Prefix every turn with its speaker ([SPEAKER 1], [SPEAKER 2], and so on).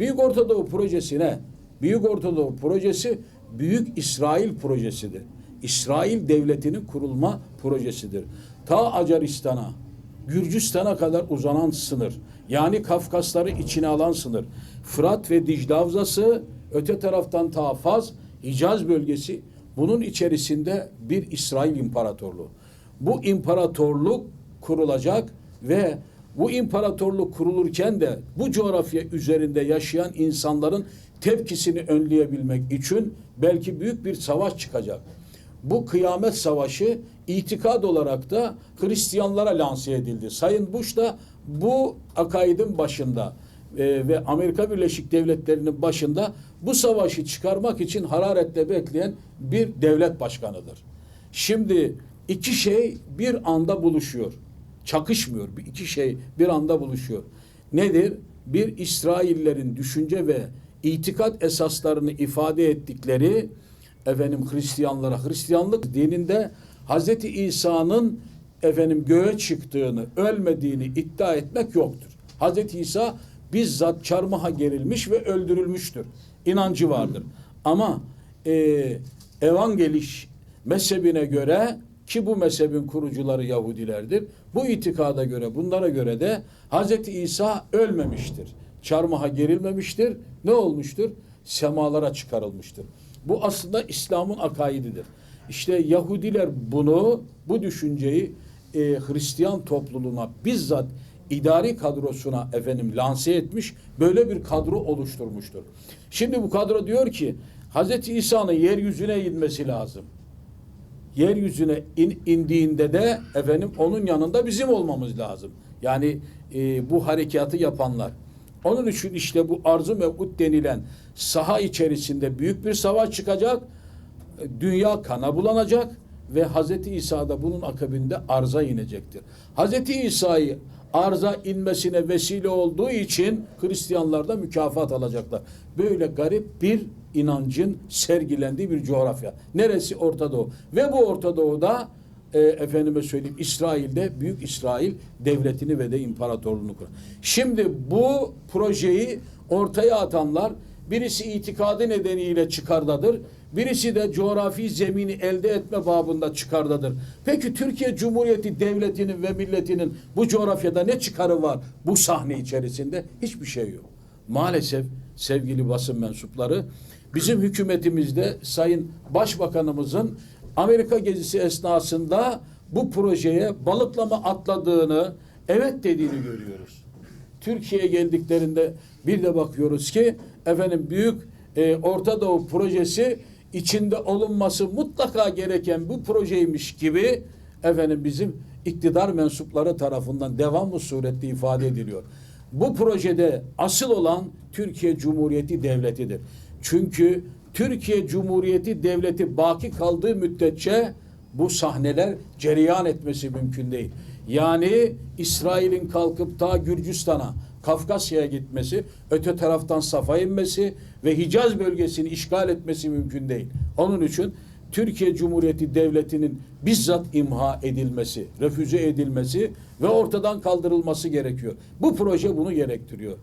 [SPEAKER 1] Büyük Orta Doğu projesine, Büyük Orta Doğu projesi Büyük İsrail projesidir. İsrail devletinin kurulma projesidir. Ta Acaristan'a, Gürcistan'a kadar uzanan sınır. Yani Kafkasları içine alan sınır. Fırat ve Dicle Havzası, öte taraftan ta Faz, Hicaz bölgesi bunun içerisinde bir İsrail İmparatorluğu. Bu imparatorluk kurulacak ve bu imparatorluk kurulurken de bu coğrafya üzerinde yaşayan insanların tepkisini önleyebilmek için belki büyük bir savaş çıkacak. Bu kıyamet savaşı itikad olarak da Hristiyanlara lanse edildi. Sayın Bush da bu akaidin başında e, ve Amerika Birleşik Devletleri'nin başında bu savaşı çıkarmak için hararetle bekleyen bir devlet başkanıdır. Şimdi iki şey bir anda buluşuyor. Çakışmıyor. İki şey bir anda buluşuyor. Nedir? Bir İsraillerin düşünce ve itikat esaslarını ifade ettikleri efendim Hristiyanlara Hristiyanlık dininde Hazreti İsa'nın efendim göğe çıktığını, ölmediğini iddia etmek yoktur. Hazreti İsa bizzat çarmıha gerilmiş ve öldürülmüştür. İnancı vardır. Ama e, evangeliş mezhebine göre ki bu mezhebin kurucuları Yahudilerdir. Bu itikada göre, bunlara göre de Hazreti İsa ölmemiştir. Çarmıha gerilmemiştir. Ne olmuştur? Semalara çıkarılmıştır. Bu aslında İslam'ın akaididir. İşte Yahudiler bunu, bu düşünceyi e, Hristiyan topluluğuna bizzat idari kadrosuna efendim lanse etmiş, böyle bir kadro oluşturmuştur. Şimdi bu kadro diyor ki Hazreti İsa'nın yeryüzüne inmesi lazım yeryüzüne in, indiğinde de efendim onun yanında bizim olmamız lazım. Yani e, bu harekatı yapanlar. Onun için işte bu arzu mevcut denilen saha içerisinde büyük bir savaş çıkacak. E, Dünya kana bulanacak ve Hazreti İsa da bunun akabinde arza inecektir. Hazreti İsa'yı arza inmesine vesile olduğu için Hristiyanlar da mükafat alacaklar. Böyle garip bir inancın sergilendiği bir coğrafya. Neresi? Orta Doğu. Ve bu Orta Doğu'da e, efendime söyleyeyim İsrail'de Büyük İsrail devletini ve de imparatorluğunu kurar. Şimdi bu projeyi ortaya atanlar birisi itikadı nedeniyle çıkardadır. Birisi de coğrafi zemini elde etme babında çıkardadır. Peki Türkiye Cumhuriyeti Devleti'nin ve milletinin bu coğrafyada ne çıkarı var bu sahne içerisinde? Hiçbir şey yok. Maalesef sevgili basın mensupları bizim hükümetimizde Sayın Başbakanımızın Amerika gezisi esnasında bu projeye balıklama atladığını, evet dediğini görüyoruz. Türkiye'ye geldiklerinde bir de bakıyoruz ki efendim büyük e, Orta Doğu projesi içinde olunması mutlaka gereken bu projeymiş gibi efendim bizim iktidar mensupları tarafından devamlı surette ifade ediliyor. Bu projede asıl olan Türkiye Cumhuriyeti Devleti'dir. Çünkü Türkiye Cumhuriyeti Devleti baki kaldığı müddetçe bu sahneler cereyan etmesi mümkün değil. Yani İsrail'in kalkıp ta Gürcistan'a, Kafkasya'ya gitmesi, öte taraftan Saf'a inmesi ve Hicaz bölgesini işgal etmesi mümkün değil. Onun için Türkiye Cumhuriyeti Devleti'nin bizzat imha edilmesi, refüze edilmesi ve ortadan kaldırılması gerekiyor. Bu proje bunu gerektiriyor.